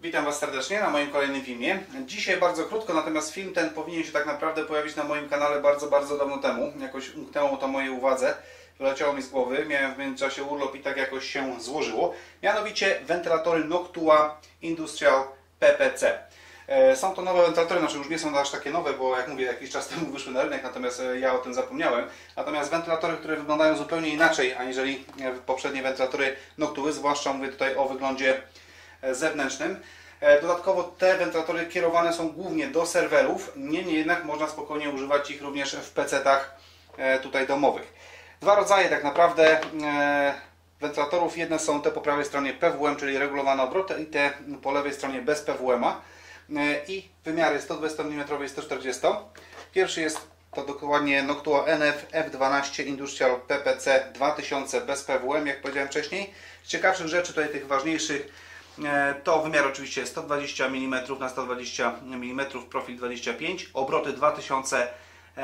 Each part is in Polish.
Witam Was serdecznie na moim kolejnym filmie. Dzisiaj bardzo krótko, natomiast film ten powinien się tak naprawdę pojawić na moim kanale bardzo, bardzo dawno temu. Jakoś umknęło to mojej uwadze, wyleciało mi z głowy, miałem w międzyczasie urlop i tak jakoś się złożyło. Mianowicie wentylatory Noctua Industrial PPC. E, Są to nowe wentylatory, znaczy już nie są aż takie nowe, bo jak mówię, jakiś czas temu wyszły na rynek, natomiast e, ja o tym zapomniałem. Natomiast wentylatory, które wyglądają zupełnie inaczej, aniżeli e, poprzednie wentylatory Noctuły, zwłaszcza mówię tutaj o wyglądzie zewnętrznym. E, Dodatkowo te wentylatory kierowane są głównie do serwerów, niemniej jednak można spokojnie używać ich również w PC-tach e, tutaj domowych. Dwa rodzaje tak naprawdę e, wentylatorów. Jedne są te po prawej stronie PWM, czyli regulowane obroty i te po lewej stronie bez PWM-a E, i wymiary 120 mm i 140. Pierwszy jest to dokładnie Noctua NF F12 Industrial PPC 2000 bez PWM, jak powiedziałem wcześniej. Z ciekawszych rzeczy, tutaj tych ważniejszych, e, to wymiar oczywiście 120 mm na 120 mm, profil 25, obroty 2000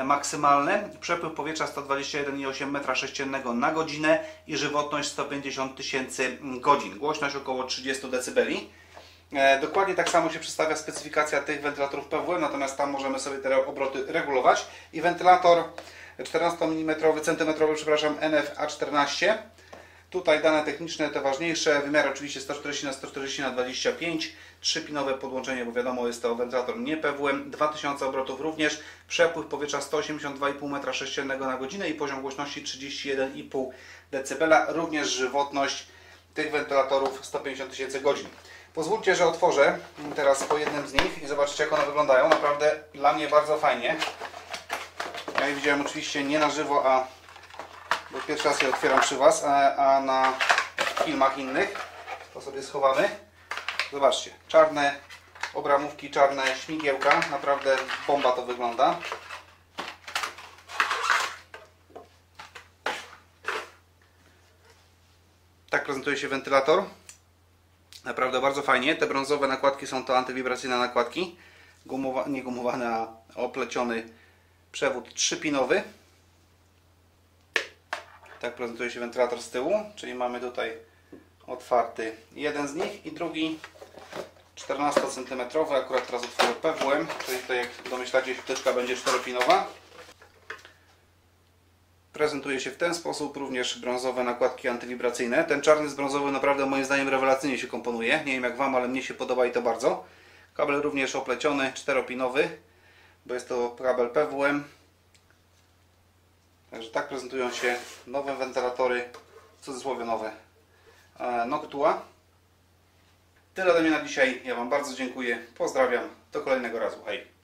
maksymalne, przepływ powietrza 121,8 m3 na godzinę i żywotność 150 tysięcy godzin. Głośność około 30 dB. E, Dokładnie tak samo się przedstawia specyfikacja tych wentylatorów PWM, natomiast tam możemy sobie te obroty regulować. I wentylator 14 mm, centymetrowy, przepraszam, NF A14. Tutaj dane techniczne, te ważniejsze, wymiar oczywiście 140 na 140 na 25, trzypinowe podłączenie, bo wiadomo jest to wentylator nie PWM, 2000 obrotów również, przepływ powietrza 182,5 m3 na godzinę i poziom głośności 31,5 dB, również żywotność tych wentylatorów 150 tysięcy godzin. Pozwólcie, że otworzę teraz po jednym z nich i zobaczcie jak one wyglądają. Naprawdę dla mnie bardzo fajnie. Ja je widziałem oczywiście nie na żywo, a bo pierwszy raz je otwieram przy Was, a, a na filmach innych. To sobie schowamy. Zobaczcie, czarne obramówki, czarne śmigiełka. Naprawdę bomba to wygląda. Tak prezentuje się wentylator. Naprawdę bardzo fajnie. Te brązowe nakładki są to antywibracyjne nakładki. Gumowa, nie gumowane, a opleciony przewód trzypinowy. Tak prezentuje się wentylator z tyłu, czyli mamy tutaj otwarty jeden z nich i drugi 14 cm, akurat teraz otworzę PWM, czyli tutaj jak domyślacie się wtyczka będzie czteropinowa. Prezentuje się w ten sposób, również brązowe nakładki antywibracyjne. Ten czarny z brązowym naprawdę moim zdaniem rewelacyjnie się komponuje. Nie wiem jak Wam, ale mnie się podoba i to bardzo. Kabel również opleciony, czteropinowy, bo jest to kabel PWM. Także tak prezentują się nowe wentylatory, w cudzysłowie nowe, e, Noctua. Tyle ode mnie na dzisiaj. Ja Wam bardzo dziękuję. Pozdrawiam. Do kolejnego razu. Hej.